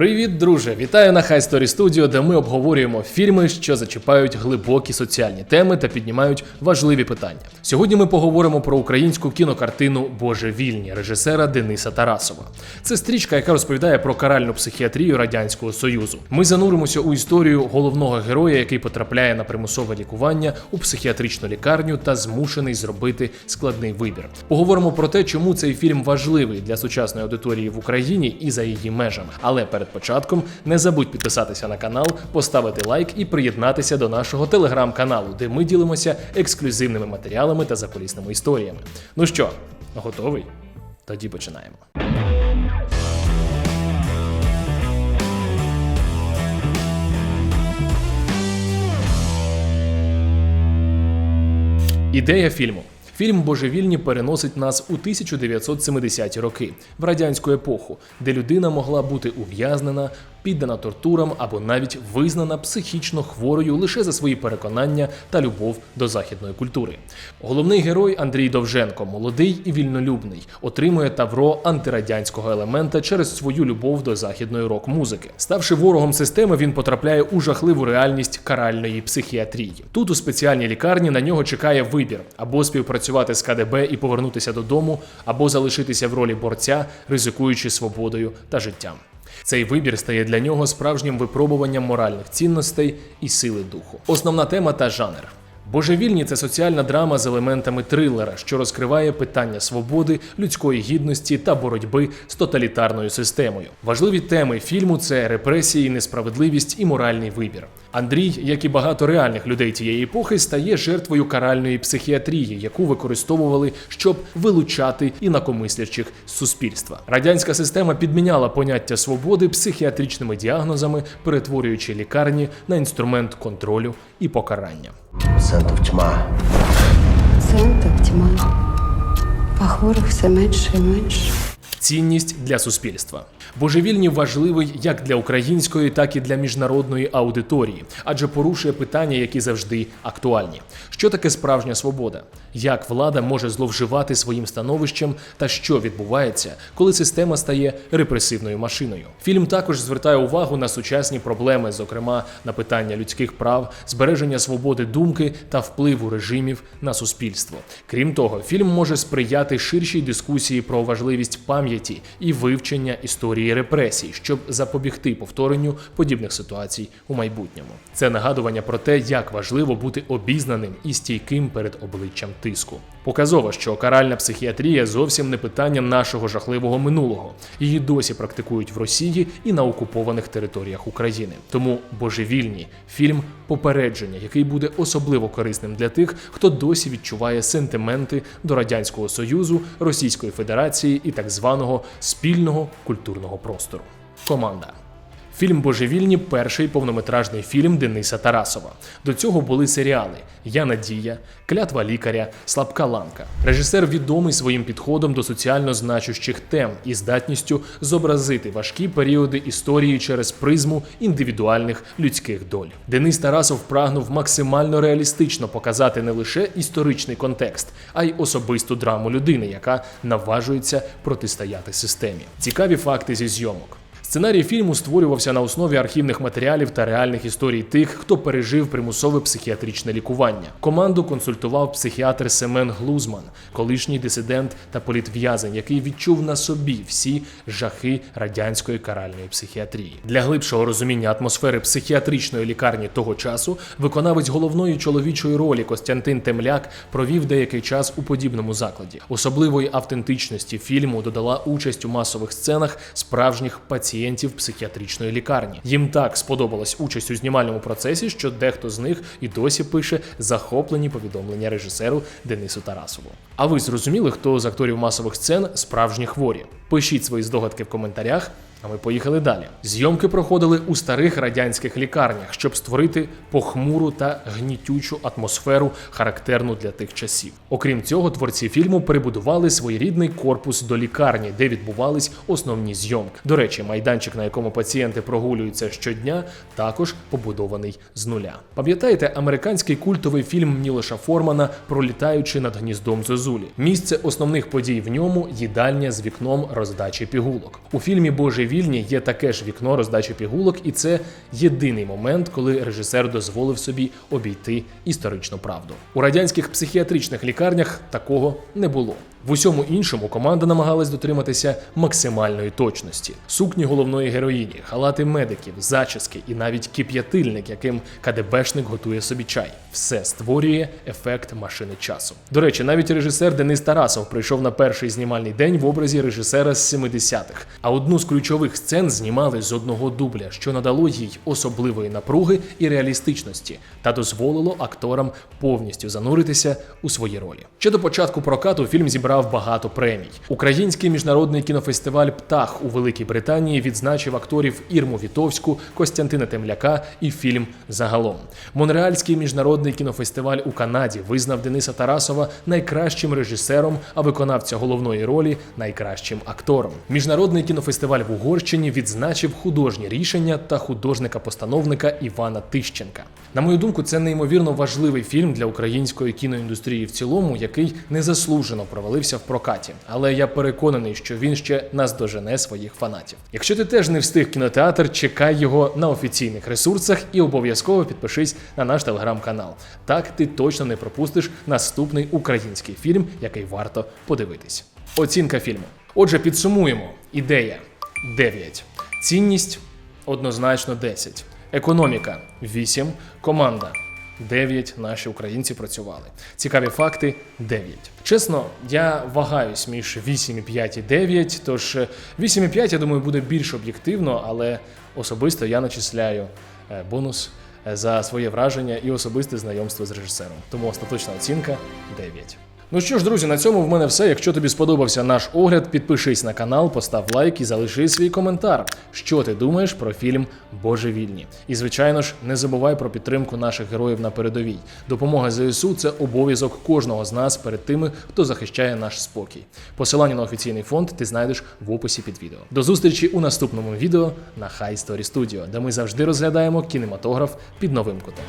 Привіт, друже! Вітаю на High Story Studio, де ми обговорюємо фільми, що зачіпають глибокі соціальні теми та піднімають важливі питання. Сьогодні ми поговоримо про українську кінокартину Божевільні режисера Дениса Тарасова. Це стрічка, яка розповідає про каральну психіатрію радянського союзу. Ми зануримося у історію головного героя, який потрапляє на примусове лікування у психіатричну лікарню та змушений зробити складний вибір. Поговоримо про те, чому цей фільм важливий для сучасної аудиторії в Україні і за її межами. Але перед початком не забудь підписатися на канал, поставити лайк і приєднатися до нашого телеграм-каналу, де ми ділимося ексклюзивними матеріалами та закулісними історіями. Ну що, готовий? Тоді починаємо. Ідея фільму. Фільм Божевільні переносить нас у 1970-ті роки в радянську епоху, де людина могла бути ув'язнена, піддана тортурам або навіть визнана психічно хворою лише за свої переконання та любов до західної культури. Головний герой Андрій Довженко, молодий і вільнолюбний, отримує тавро антирадянського елемента через свою любов до західної рок-музики. Ставши ворогом системи, він потрапляє у жахливу реальність каральної психіатрії. Тут у спеціальній лікарні на нього чекає вибір або співпрацювати з КДБ і повернутися додому, або залишитися в ролі борця, ризикуючи свободою та життям. Цей вибір стає для нього справжнім випробуванням моральних цінностей і сили духу. Основна тема та жанр. Божевільні це соціальна драма з елементами трилера, що розкриває питання свободи, людської гідності та боротьби з тоталітарною системою. Важливі теми фільму це репресії, несправедливість і моральний вибір. Андрій, як і багато реальних людей тієї епохи, стає жертвою каральної психіатрії, яку використовували, щоб вилучати інакомислячих з суспільства. Радянська система підміняла поняття свободи психіатричними діагнозами, перетворюючи лікарні на інструмент контролю і покарання. Центр тьма. Центр тьма. А хворих все менше і менше. Цінність для суспільства. Божевільні важливий як для української, так і для міжнародної аудиторії, адже порушує питання, які завжди актуальні. Що таке справжня свобода? Як влада може зловживати своїм становищем та що відбувається, коли система стає репресивною машиною? Фільм також звертає увагу на сучасні проблеми, зокрема на питання людських прав, збереження свободи думки та впливу режимів на суспільство. Крім того, фільм може сприяти ширшій дискусії про важливість пам'яті і вивчення історії репресій, щоб запобігти повторенню подібних ситуацій у майбутньому. Це нагадування про те, як важливо бути обізнаним і стійким перед обличчям тиску. Показово, що каральна психіатрія зовсім не питання нашого жахливого минулого. Її досі практикують в Росії і на окупованих територіях України. Тому божевільні фільм попередження, який буде особливо корисним для тих, хто досі відчуває сентименти до радянського союзу, Російської Федерації і так званого спільного культурного простору. Команда. Фільм Божевільні перший повнометражний фільм Дениса Тарасова. До цього були серіали Я Надія, Клятва лікаря, Слабка ланка. Режисер відомий своїм підходом до соціально значущих тем і здатністю зобразити важкі періоди історії через призму індивідуальних людських доль. Денис Тарасов прагнув максимально реалістично показати не лише історичний контекст, а й особисту драму людини, яка наважується протистояти системі. Цікаві факти зі зйомок. Сценарій фільму створювався на основі архівних матеріалів та реальних історій тих, хто пережив примусове психіатричне лікування. Команду консультував психіатр Семен Глузман, колишній дисидент та політв'язень, який відчув на собі всі жахи радянської каральної психіатрії. Для глибшого розуміння атмосфери психіатричної лікарні того часу виконавець головної чоловічої ролі Костянтин Темляк провів деякий час у подібному закладі. Особливої автентичності фільму додала участь у масових сценах справжніх пацієнтів психіатричної лікарні. Їм так сподобалась участь у знімальному процесі, що дехто з них і досі пише захоплені повідомлення режисеру Денису Тарасову. А ви зрозуміли, хто з акторів масових сцен справжні хворі? Пишіть свої здогадки в коментарях. А ми поїхали далі. Зйомки проходили у старих радянських лікарнях, щоб створити похмуру та гнітючу атмосферу, характерну для тих часів. Окрім цього, творці фільму перебудували своєрідний корпус до лікарні, де відбувались основні зйомки. До речі, майданчик, на якому пацієнти прогулюються щодня, також побудований з нуля. Пам'ятаєте американський культовий фільм Нілоша Формана Пролітаючи над гніздом Зозулі? Місце основних подій в ньому їдальня з вікном роздачі пігулок. У фільмі Божевільні є таке ж вікно роздачі пігулок, і це єдиний момент, коли режисер дозволив собі обійти історичну правду. У радянських психіатричних лікарнях такого не було. В усьому іншому команда намагалась дотриматися максимальної точності. Сукні головної героїні, халати медиків, зачіски і навіть кип'ятильник, яким КДБшник готує собі чай. Все створює ефект машини часу. До речі, навіть режисер Денис Тарасов прийшов на перший знімальний день в образі режисера з 70-х. А одну з ключових сцен знімали з одного дубля, що надало їй особливої напруги і реалістичності та дозволило акторам повністю зануритися у свої ролі. Ще до початку прокату фільм зібрав багато премій. Український міжнародний кінофестиваль Птах у Великій Британії відзначив акторів Ірму Вітовську, Костянтина Темляка і фільм Загалом. Монреальський міжнародний кінофестиваль у Канаді визнав Дениса Тарасова найкращим режисером, а виконавця головної ролі найкращим актором. Міжнародний кінофестиваль в Угорщині відзначив художні рішення та художника-постановника Івана Тищенка. На мою думку, це неймовірно важливий фільм для української кіноіндустрії в цілому, який незаслужено провалився в прокаті. Але я переконаний, що він ще наздожене своїх фанатів. Якщо ти теж не встиг кінотеатр, чекай його на офіційних ресурсах і обов'язково підпишись на наш телеграм-канал. Так ти точно не пропустиш наступний український фільм, який варто подивитись. Оцінка фільму. Отже, підсумуємо: ідея 9. Цінність однозначно 10. Економіка 8. Команда 9 наші українці працювали. Цікаві факти 9. Чесно, я вагаюсь між 8,5 і 9, тож е, 8,5, я думаю, буде більш об'єктивно, але особисто я начисляю е, бонус е, за своє враження і особисте знайомство з режисером. Тому остаточна оцінка 9. Ну що ж, друзі, на цьому в мене все. Якщо тобі сподобався наш огляд, підпишись на канал, постав лайк і залиши свій коментар. Що ти думаєш про фільм Божевільні? І звичайно ж, не забувай про підтримку наших героїв на передовій. Допомога ЗСУ це обов'язок кожного з нас перед тими, хто захищає наш спокій. Посилання на офіційний фонд ти знайдеш в описі під відео. До зустрічі у наступному відео на High Story Studio, де ми завжди розглядаємо кінематограф під новим кутом.